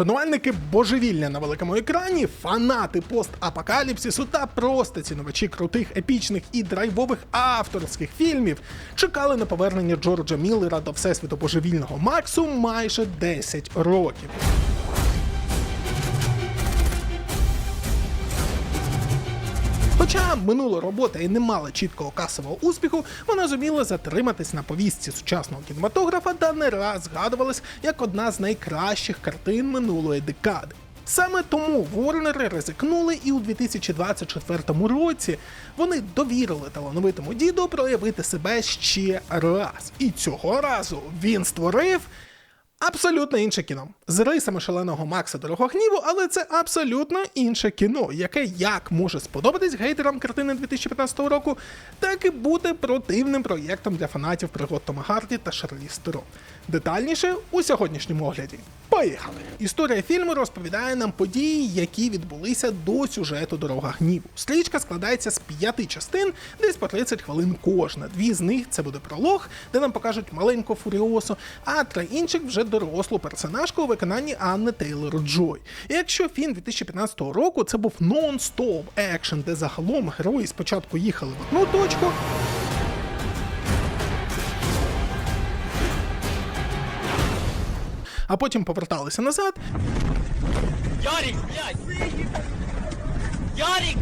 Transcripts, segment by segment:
Шанувальники божевілля на великому екрані, фанати постапокаліпсису та просто цінувачі крутих, епічних і драйвових авторських фільмів чекали на повернення Джорджа Міллера до всесвіту божевільного Максу майже 10 років. Хоча минула робота і не мала чіткого касового успіху, вона зуміла затриматись на повістці сучасного кінематографа та не раз згадувалась як одна з найкращих картин минулої декади. Саме тому Ворнери ризикнули, і у 2024 році вони довірили талановитому діду проявити себе ще раз. І цього разу він створив Абсолютно інше кіно з рисами шаленого Макса Дорогогніву, але це абсолютно інше кіно, яке як може сподобатись гейтерам картини 2015 року, так і бути противним проєктом для фанатів пригод Тома Харді та Шарлі Стерон. Детальніше у сьогоднішньому огляді. Поїхали! Історія фільму розповідає нам події, які відбулися до сюжету Дорога гніву. Стрічка складається з п'яти частин, десь по 30 хвилин кожна. Дві з них це буде пролог, де нам покажуть маленьку фуріосу, а три інших вже дорослу персонажку у виконанні Анни Тейлор Джой. І якщо фільм 2015 року це був нон-стоп екшен, де загалом герої спочатку їхали в одну точку. А потім поверталися назад, Ярик, блядь! Ярик!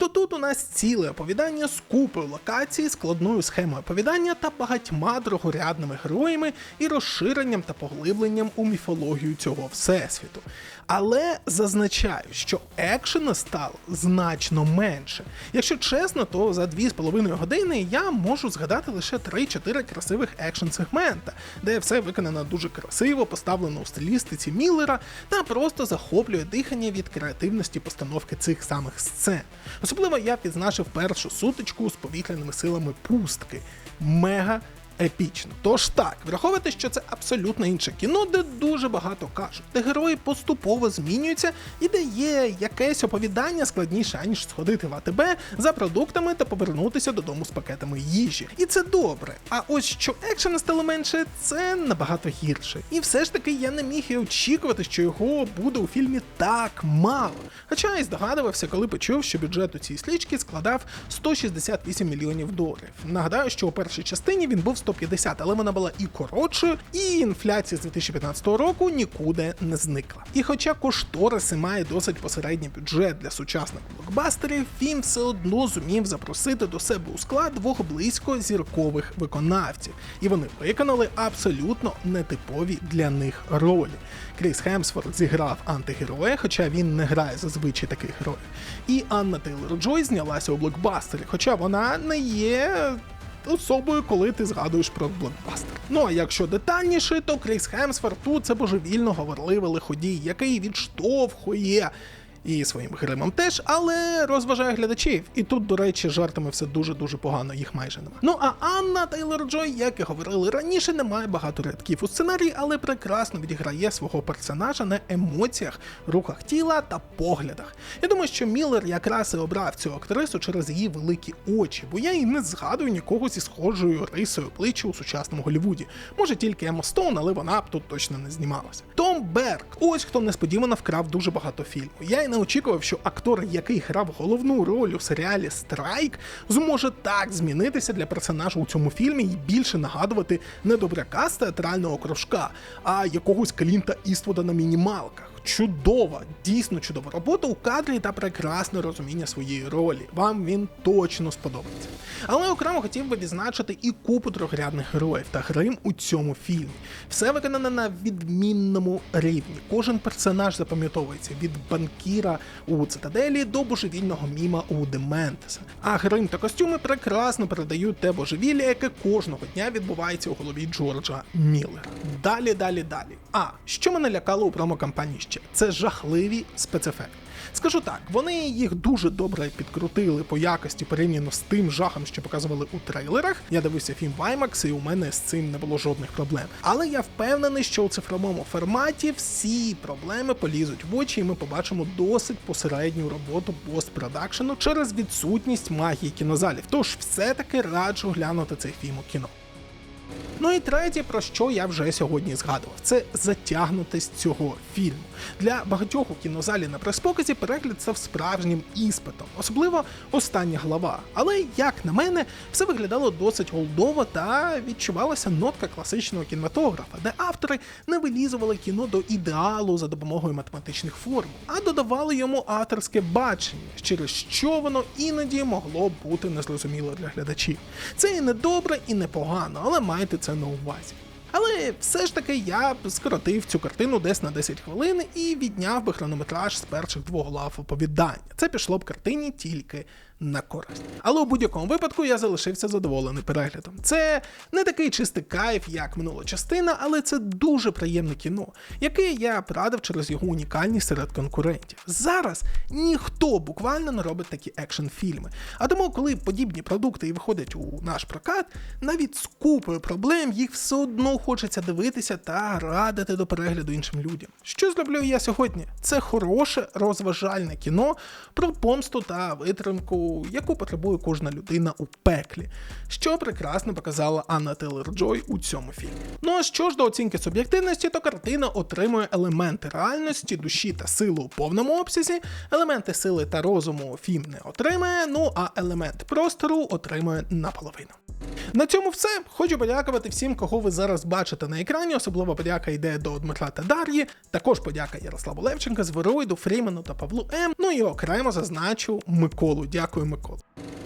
То тут у нас ціле оповідання з купою локацій, складною схемою оповідання та багатьма другорядними героями і розширенням та поглибленням у міфологію цього всесвіту. Але зазначаю, що екшена стало значно менше. Якщо чесно, то за 2,5 години я можу згадати лише 3-4 красивих екшн сегмента, де все виконано дуже красиво, поставлено у стилістиці Міллера та просто захоплює дихання від креативності постановки цих самих сцен. Особливо я відзначив першу сутичку з повітряними силами пустки. Мега епічно. Тож так, враховуйте, що це абсолютно інше кіно, де дуже багато кажуть, де герої поступово змінюються і де є якесь оповідання складніше, аніж сходити в АТБ за продуктами та повернутися додому з пакетами їжі. І це добре. А ось що екшена стало менше, це набагато гірше. І все ж таки я не міг і очікувати, що його буде у фільмі так мало. Хоча і здогадувався, коли почув, що бюджет у цій слічці складав 168 мільйонів доларів. Нагадаю, що у першій частині він був 150, але вона була і коротшою, і інфляція з 2015 року нікуди не зникла. І хоча кошториси має досить посередній бюджет для сучасних блокбастерів, фільм все одно зумів запросити до себе у склад двох близько зіркових виконавців, і вони виконали абсолютно нетипові для них ролі. Кріс Хемсворт зіграв антигероя, хоча він не грає зазвичай таких героїв. І Анна Тейлор Джой знялася у блокбастері, хоча вона не є особою, коли ти згадуєш про блокбастер. Ну а якщо детальніше, то Кріс Хемсфорд тут це божевільно говорливий лиходій, який відштовхує. І своїм гримом теж, але розважає глядачів. І тут, до речі, жартами все дуже-дуже погано, їх майже нема. Ну а Анна Тейлор Джой, як і говорили раніше, не має багато рядків у сценарії, але прекрасно відіграє свого персонажа на емоціях, рухах тіла та поглядах. Я думаю, що Міллер якраз і обрав цю актрису через її великі очі, бо я і не згадую нікого зі схожою рисою обличчя у сучасному Голлівуді. Може тільки Ема Стоун, але вона б тут точно не знімалася. Том Берг, ось хто несподівано вкрав дуже багато фільму. Я й не очікував, що актор, який грав головну роль у серіалі Страйк, зможе так змінитися для персонажа у цьому фільмі і більше нагадувати не добряка з театрального кружка, а якогось Клінта Іствуда на мінімалках. Чудова, дійсно чудова робота у кадрі та прекрасне розуміння своєї ролі. Вам він точно сподобається. Але окремо хотів би відзначити і купу трьохрядних героїв та грим у цьому фільмі. Все виконано на відмінному рівні. Кожен персонаж запам'ятовується від банкіра у цитаделі до божевільного міма у Дементеса. А грим та костюми прекрасно передають те божевілля, яке кожного дня відбувається у голові Джорджа Міллера. Далі, далі, далі. А що мене лякало у промо-кампанії ще? Це жахливі спецефекти. Скажу так, вони їх дуже добре підкрутили по якості порівняно з тим жахом, що показували у трейлерах. Я дивився фільм IMAX, і у мене з цим не було жодних проблем. Але я впевнений, що у цифровому форматі всі проблеми полізуть в очі, і ми побачимо досить посередню роботу постпродакшену через відсутність магії кінозалів. Тож все-таки раджу глянути цей фільм у кіно. Ну і третє, про що я вже сьогодні згадував, це затягнутість цього фільму. Для багатьох у кінозалі на прес-показі перегляд став справжнім іспитом, особливо остання глава. Але як на мене, все виглядало досить голдово та відчувалася нотка класичного кінематографа, де автори не вилізували кіно до ідеалу за допомогою математичних формул, а додавали йому авторське бачення, через що воно іноді могло бути незрозуміло для глядачів. Це і не добре, і не погано, але майте це на увазі. Але все ж таки я б скоротив цю картину десь на 10 хвилин і відняв би хронометраж з перших двох глав оповідання. Це пішло б картині тільки на користь. Але у будь-якому випадку я залишився задоволений переглядом. Це не такий чистий кайф, як минула частина, але це дуже приємне кіно, яке я б радив через його унікальність серед конкурентів. Зараз ніхто буквально не робить такі екшн-фільми. А тому, коли подібні продукти і виходять у наш прокат, навіть з купою проблем їх все одно хочеться дивитися та радити до перегляду іншим людям. Що зроблю я сьогодні? Це хороше розважальне кіно про помсту та витримку, яку потребує кожна людина у пеклі, що прекрасно показала Анна Тейлор Джой у цьому фільмі. Ну а що ж до оцінки суб'єктивності, то картина отримує елементи реальності, душі та сили у повному обсязі, елементи сили та розуму фільм не отримає, ну а елемент простору отримує наполовину. На цьому все. Хочу подякувати всім, кого ви зараз бачите на екрані. Особливо подяка йде до Дмитра та Дар'ї. Також подяка Ярославу Левченка, Звероїду, Фрімену та Павлу М. Ну і окремо зазначу Миколу. Дякую, Микола.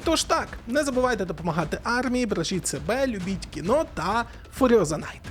Тож так, не забувайте допомагати армії, бережіть себе, любіть кіно та Фуріоза Найта.